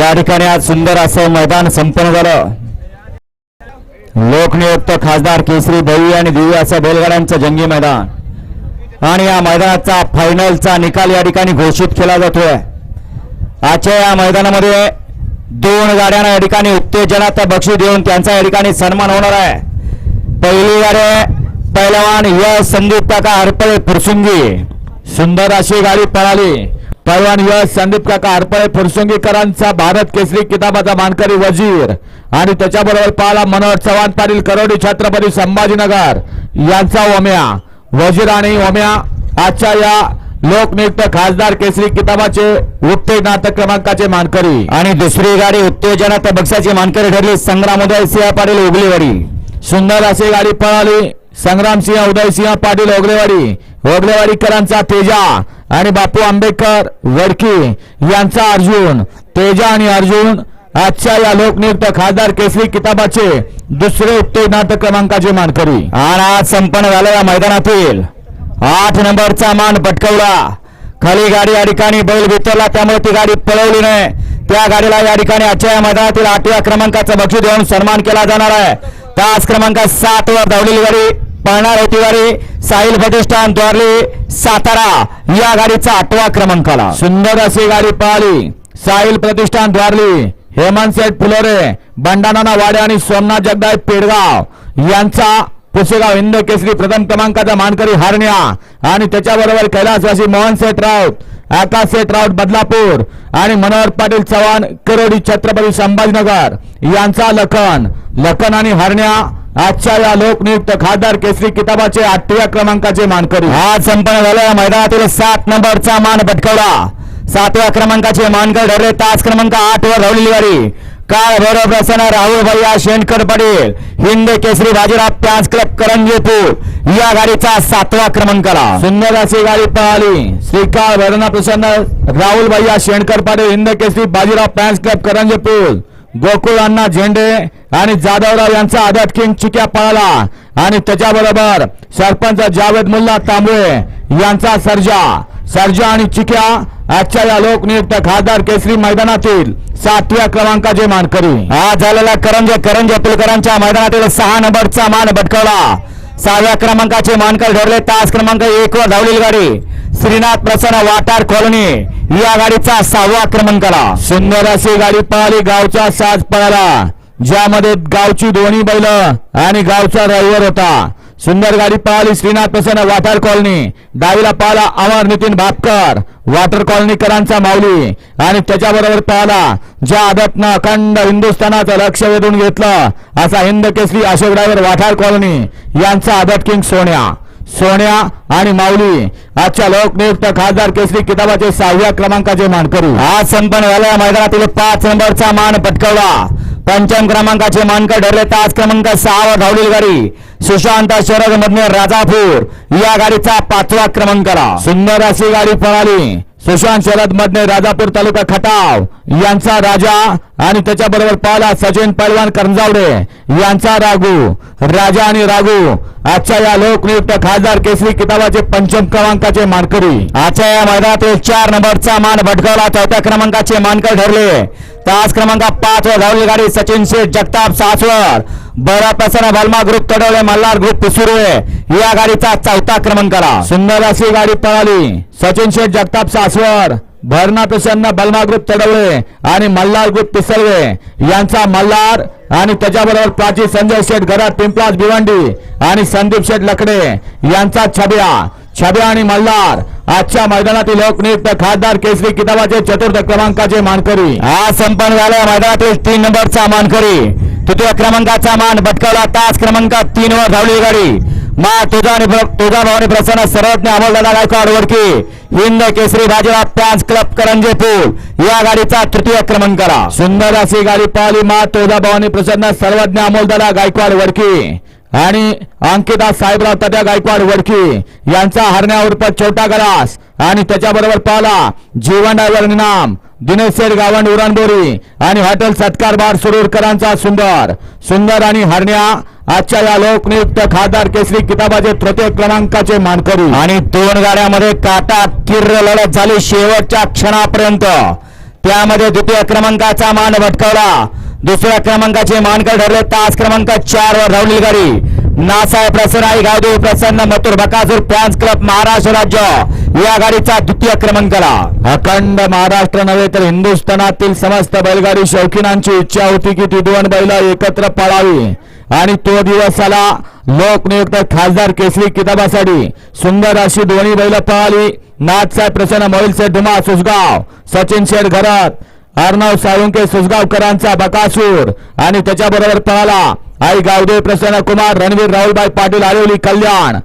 या ठिकाणी आज सुंदर असं मैदान संपन्न झालं. लोकनियुक्त खासदार केसरी भई आणि दिवी असं बैलगाड्यांचं जंगी मैदान. आणि या मैदानाचा फायनलचा निकाल या ठिकाणी घोषित केला जातोय. आजच्या या मैदानामध्ये दोन गाड्यांना या ठिकाणी उत्तेजनाचा बक्षीस देऊन त्यांचा या ठिकाणी सन्मान होणार आहे. पहिली गाडी पहिलवान यश संदीप काका हरपळे फुरसुंगी. सुंदर अशी गाडी पळाली. पहिलवान यश संदीप काका हरपळे फुरसुंगीकरांचा भारत केसरी किताबाचा मानकरी वजीर. आणि त्याच्याबरोबर पाला मनोहर चव्हाण पाटील करोडी छत्रपती संभाजीनगर. यांचा ओम्या. वजीर आणि ओम्या. आजच्या या लोकनियुक्त खासदार केसरी किताबाचे उत्तेजनात क्रमांकाचे मानकरी. आणि दुसरी गाडी उत्तेजनात बक्षाची मानकरी ठरली संग्राम उदय सिंह पाटील उगलेवाडी. सुंदर अशी गाडी पळाली. संग्रामसिंह उदयसिंह पाटील ओगलेवाडी ओगलेवाडीकरांचा तेजा. आणि बापू आंबेडकर वडकी यांचा अर्जुन तेजा आणि अर्जुन आजच्या या लोकनियुक्त खासदार केसरी किताबाचे दुसरे उत्तेजनात क्रमांकाचे मानकरी. आणि आज संपन्न झालं या मैदानातील. आठ नंबरचा मान पटकवला. खाली गाडी या ठिकाणी बैल भितरला त्यामुळे ती गाडी पळवली नाही. त्या गाडीला या ठिकाणी आजच्या या मैदानातील आठव्या क्रमांकाचा बक्षीस देऊन सन्मान केला जाणार आहे. तास क्रमांक सात वर धावलेली गाडी. पळणार होती गाडी साहिल प्रतिष्ठान द्वारली सातारा. या गाडीचा आठवा क्रमांकाला सुंदर अशी गाडी पळाली. साहिल प्रतिष्ठान द्वारली. हेमंत सेठ फुलोरे बंडाना वाडे आणि सोमनाथ जगदाय पेडगाव. यांचा पुसेगाव हिंद केसरी प्रथम क्रमांकाचा मानकरी हरण्या. आणि त्याच्याबरोबर कैलासवासी मोहन सेठ राऊत आकाश सेठ राऊत बदलापूर. आणि मनोहर पाटील चव्हाण करोडी छत्रपती संभाजीनगर. यांचा लखन. लखन आणि हरण्या आजच्या या लोकनियुक्त खासदार केसरी किताबाचे आठव्या क्रमांकाचे मानकरी. आज संपन्न झालं या मैदानातील सात नंबरचा मान पटकवला. सातव्या क्रमांकाचे मानकर ठरले. तास क्रमांक आठ वर धावलेली गाडी काळ भैरव प्रसन्न राहुल भैया शेणकर पटेल हिंद केसरी बाजीराव पॅन्स क्लब करंजीपूर. या गाडीचा सातवा क्रमांकाला. सुंदर अशी गाडी पळाली. श्रीकाळ भैरवनाथ प्रसन्न राहुल भैया शेणकर पाटील हिंद केसरी बाजीराव पॅन्स क्लब करंजीपूर. गोकुळ अण्णा झेंडे आणि जाधवराव यांचा आदत किंग चिक्या पळाला. आणि त्याच्याबरोबर सरपंच जावेद मुल्ला तांबळे यांचा सर्जा. सर्जा आणि चिक्या आजच्या या लोकनियुक्त खासदार केसरी मैदानातील सातव्या क्रमांकाचे मानकरी. आज झालेला करंजे करंजे पुलकरांच्या मैदानातील सहा नंबरचा मान भटकवला. सहाव्या क्रमांकाचे मानकर ठरले. तास क्रमांक एक वर धावलेली गाडी. श्रीनाथ प्रसन्न वाटार कॉलनी या गाडीचा सहावा क्रमांकाला. सुंदर अशी गाडी पळाली. गावचा साज पळाला. ज्यामध्ये गावची दोन्ही बैल आणि गावचा ड्रायव्हर होता. सुंदर गाडी पळाली श्रीनाथ प्रसन्न वाटार कॉलनी. डावीला पळाला अमर नितीन भापकर. वाटर कॉलनीकरांचा माऊली. आणि त्याच्याबरोबर पळाला ज्या आदतनं अखंड हिंदुस्थानाचं लक्ष वेधून घेतलं असा हिंद केसरी अशोक ड्रायव्हर वाठार कॉलनी यांचा आदत किंग सोन्या. सोन्या आणि माऊली. आजच्या लोकनियुक्त खासदार केसरी किताबाचे सहाव्या क्रमांकाचे मानकरी. आज संपन्न झाल्या मैदानातील पाच नंबरचा मान पटकवला. पंचम क्रमांकाचे मानकर ठरले तास क्रमांक सहा धावलेली गाडी सुशांत शरद मधने राजापूर. या गाडीचा पाचवा क्रमांक सुंदर अशी गाडी पळाली. सुशांत शरद मधने राजापूर तालुका खटाव. यांचा राजा आणि त्याच्याबरोबर पाहला सचिन पैलवान करंजावडे. यांचा राघू राजा आणि राघू. आजच्या या लोकनियुक्त खासदार केसरी किताबाचे पंचम क्रमांकाचे मानकरी. आजच्या या मैदानातील चार नंबरचा मान भटकवला चौथ्या क्रमांकाचे मानकर ठरले तास क्रमांक पाच वर धावलेली गाडी सचिन शेठ जगताप सासवड. बरा प्रसन्न बलमा ग्रुप तडवले मल्हार ग्रुप पिसुर्वे या गाडीचा चौथा क्रमांकाला सुंदर अशी गाडी पळाली. सचिन शेठ जगताप सासवर भरणा प्रसन्न बलमा ग्रुप तडवळे आणि मल्हार ग्रुप पिसरवे यांचा मल्हार आणि त्याच्याबरोबर प्राची संजय शेठ घरात पिंपलाज भिवंडी आणि संदीप शेठ लकडे यांचा छब्या. छब्या आणि मल्हार आजच्या मैदानातील लोकनियुक्त खासदार केसरी किताबाचे चतुर्थ क्रमांकाचे मानकरी. आज संपन्न झाल्या मैदानातील तीन नंबरचा मानकरी. तृतीय क्रमांकाचा मान भटकवला तास क्रमांक तीन वर धावली गाडी. मा तुझा तुझा भवानी प्रसन्न सर्वज्ञ अमोलदादा गायकवाड वडकी हिंद केसरी बाजीराव पॅन्स क्लब करंजेपूर. या गाडीचा तृतीय क्रमांकाला. सुंदर अशी गाडी पाहिली. मा तुझा भवानी प्रसन्न सर्वज्ञ अमोलदादा गायकवाड वडकी आणि अंकिता साहेबराव तट्या गायकवाड वडकी यांचा हरण्यावर छोटा गलास. आणि त्याच्याबरोबर पाला जीवन निनाम दिनेश शेठ गावंड उरणबोरी आणि हॉटेल सत्कार बार सुरूरकरांचा सुंदर. सुंदर आणि हरण्या आजच्या या लोकनियुक्त खासदार केसरी किताबाचे तृतीय क्रमांकाचे मानकरी. आणि दोन गाड्यामध्ये काटा किर्र लढत झाली शेवटच्या क्षणापर्यंत. त्यामध्ये द्वितीय क्रमांकाचा मान भटकवला. दुसऱ्या क्रमांकाचे मानकर ठरले. तास क्रमांक चार वर धावलेली गाडी नासाहेब प्रसन्न आई गावदेव प्रसन्न मथुर बकासूर फॅन्स क्लब महाराष्ट्र राज्य. या गाडीचा द्वितीय क्रमांकाला अखंड महाराष्ट्र नव्हे तर हिंदुस्थानातील समस्त बैलगाडी शौकीनांची इच्छा होती की ती बैल एकत्र पळावी. आणि तो दिवस आला. लोकनियुक्त खासदार केसरी किताबासाठी. सुंदर अशी दोन्ही बैल पळाली. नाथसाहेब प्रसन्न मोहिल सेठ धुमा सुसगाव सचिन शेठ घरात. अर्णव साळुंके सुसगावकरांचा बकासूर. आणि त्याच्याबरोबर पळाला आई गावदेव प्रसन्न कुमार रणवीर राहुलभाई पाटील आरेवली कल्याण.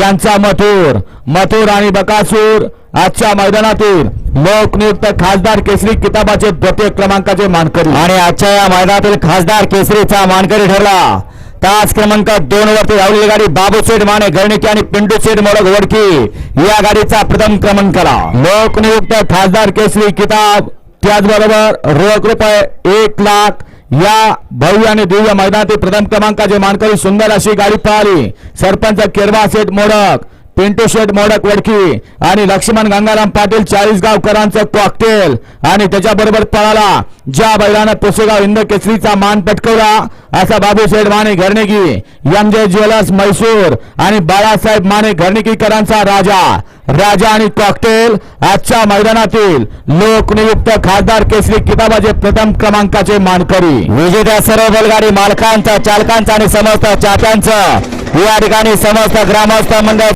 यांचा मथुर. मथुर आणि बकासूर आजच्या मैदानातील लोकनियुक्त खासदार केसरी किताबाचे द्वितीय क्रमांकाचे मानकरी. आणि आजच्या या मैदानातील खासदार केसरीचा मानकरी ठरला. तास क्रमांक दोन वरती धावलेली गाडी बाबूसेठ माने गर्णिकी आणि पिंटू शेठ मोडक वडकी. या गाडीचा प्रथम क्रमांकाला लोकनियुक्त खासदार केसरी किताब त्याचबरोबर रोख रुपये एक लाख या भव्य आणि दिव्य मैदानातील प्रथम क्रमांकाचे मानकरी सुंदर अशी गाडी पळाली सरपंच केरवा शेठ मोडक पिंटू शेठ मोडक वडकी आणि लक्ष्मण गंगाराम पाटील चाळीसगावकरांचं कॉकटेल आणि त्याच्याबरोबर पळाला ज्या बैलानं पुसेगाव हिंद केसरीचा मान पटकवला असा बाबूशेठ माने घरणेकी एम जे ज्वेलर्स मैसूर आणि बाळासाहेब माने घरणेकीकरांचा राजा. राजा आणि कॉकटेल आजच्या मैदानातील लोकनियुक्त खासदार केसरी किताबाचे प्रथम क्रमांकाचे मानकरी. विजेत्या सर्व बैलगाडी मालकांचा चालकांचा आणि समस्त चात्यांचं या ठिकाणी समस्त ग्रामस्थ मंडळ